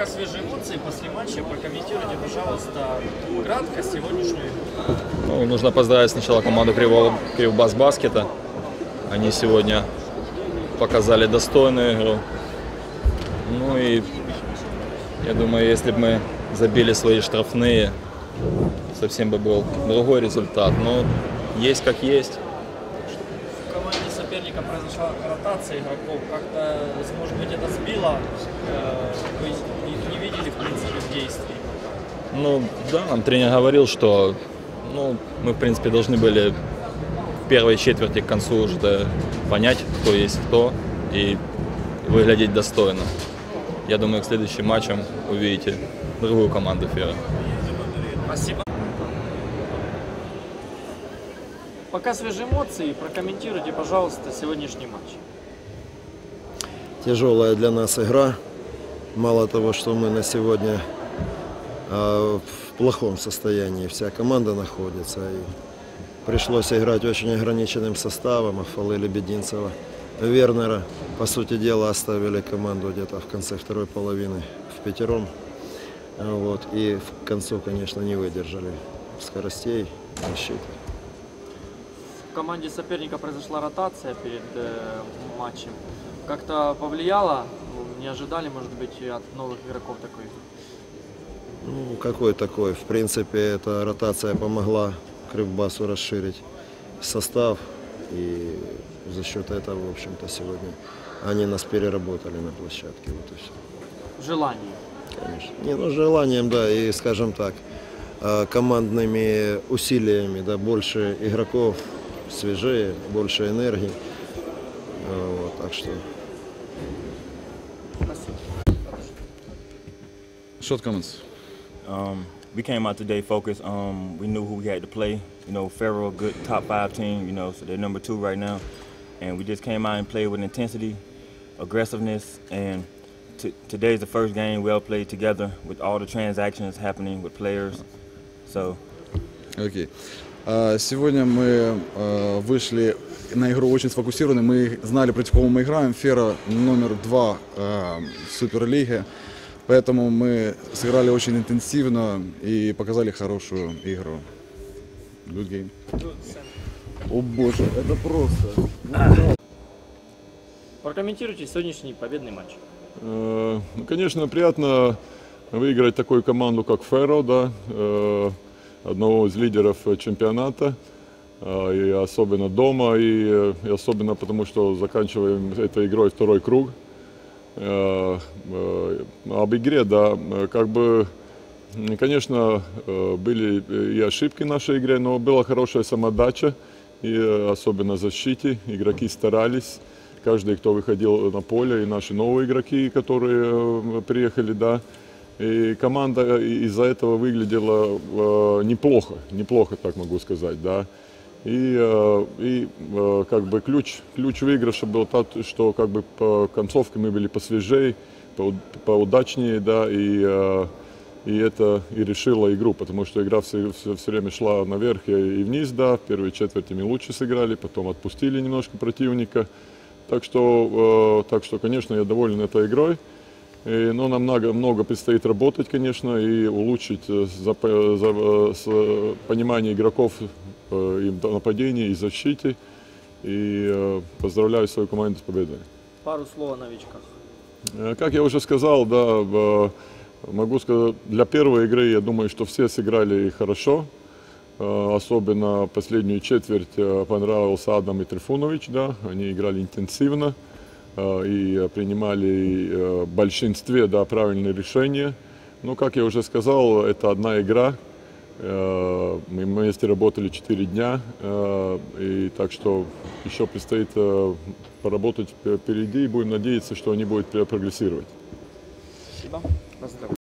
Пока свежие эмоции после матча, прокомментируйте, пожалуйста, кратко сегодняшнюю игру. Ну, нужно поздравить сначала команду Кривбас Баскета. Они сегодня показали достойную игру. Ну и я думаю, если бы мы забили свои штрафные, совсем бы был другой результат. Но есть как есть. Команде соперника произошла ротация игроков. Как-то, может быть, это сбило? э, Вы их не видели, в принципе, в действии. Ну да, нам тренер говорил, что ну, мы в принципе должны были в первой четверти к концу уже понять, кто есть кто и выглядеть достойно. Я думаю, к следующим матчам увидите другую команду Фера. Спасибо. Пока свежие эмоции, прокомментируйте, пожалуйста, сегодняшний матч. Тяжелая для нас игра. Мало того, что мы на сегодня а, в плохом состоянии, вся команда находится. И пришлось играть очень ограниченным составом. Афалы Лебединцева, Вернера. По сути дела, оставили команду где-то в конце второй половины в пятером. Вот. И в концу, конечно, не выдержали скоростей защиты. В команде соперника произошла ротация перед э, матчем. Как-то повлияло? Не ожидали, может быть, от новых игроков такой? Ну, какой такой? В принципе, эта ротация помогла Кривбасу расширить состав. И за счет этого, в общем-то, сегодня они нас переработали на площадке. Вот и все, Желание. конечно. Не, ну, желанием, да, и, скажем так, э, командными усилиями, да, больше игроков, свежее, больше энергии. Э, Вот, так что Спасибо. Short comments. Um, we came out today focused. Um, we knew who we had to play. You know, Farrell, a good top five team. You know, so they're number two right now, and we just came out and played with intensity, aggressiveness, and t- today's the first game we all played together with all the transactions happening with players. So Окей. А, Сегодня мы а, вышли на игру очень сфокусированы. Мы знали, против кого мы играем. Фера номер два а, в Суперлиге. Поэтому мы сыграли очень интенсивно и показали хорошую игру. Good game. О боже, это просто. Прокомментируйте сегодняшний победный матч. Э, ну, Конечно, приятно выиграть такую команду, как Ферро, да, э, одного из лидеров чемпионата, э, и особенно дома, и, э, и особенно потому, что заканчиваем этой игрой второй круг. Э, э, Об игре, да, э, как бы, конечно, э, были и ошибки в нашей игре, но была хорошая самодача, и э, особенно защите. Игроки старались, каждый, кто выходил на поле, и наши новые игроки, которые э, приехали, да. И команда из-за этого выглядела э, неплохо, неплохо, так могу сказать, да. И, э, и э, как бы ключ, ключ выигрыша был тот, что как бы по концовке мы были посвежее, поуд- поудачнее, да, и, э, и это и решило игру, потому что игра все, все, все время шла наверх и, вниз, да, в первой четверти мы лучше сыграли, потом отпустили немножко противника, так что, э, так что, конечно, я доволен этой игрой. Но нам много, много предстоит работать, конечно, и улучшить э, за, за, э, с, э, понимание игроков э, и в нападении, и защите. И поздравляю свою команду с победой. Пару слов о новичках. Как я уже сказал, да, могу сказать, для первой игры я думаю, что все сыграли хорошо. Особенно последнюю четверть понравился Адам и Трифунович, да, они играли интенсивно и э, принимали э, в большинстве да, правильные решения. Но, как я уже сказал, это одна игра. Э, Мы вместе работали 4 дня, э, и так что еще предстоит э, поработать впереди, и будем надеяться, что они будут прогрессировать. Спасибо.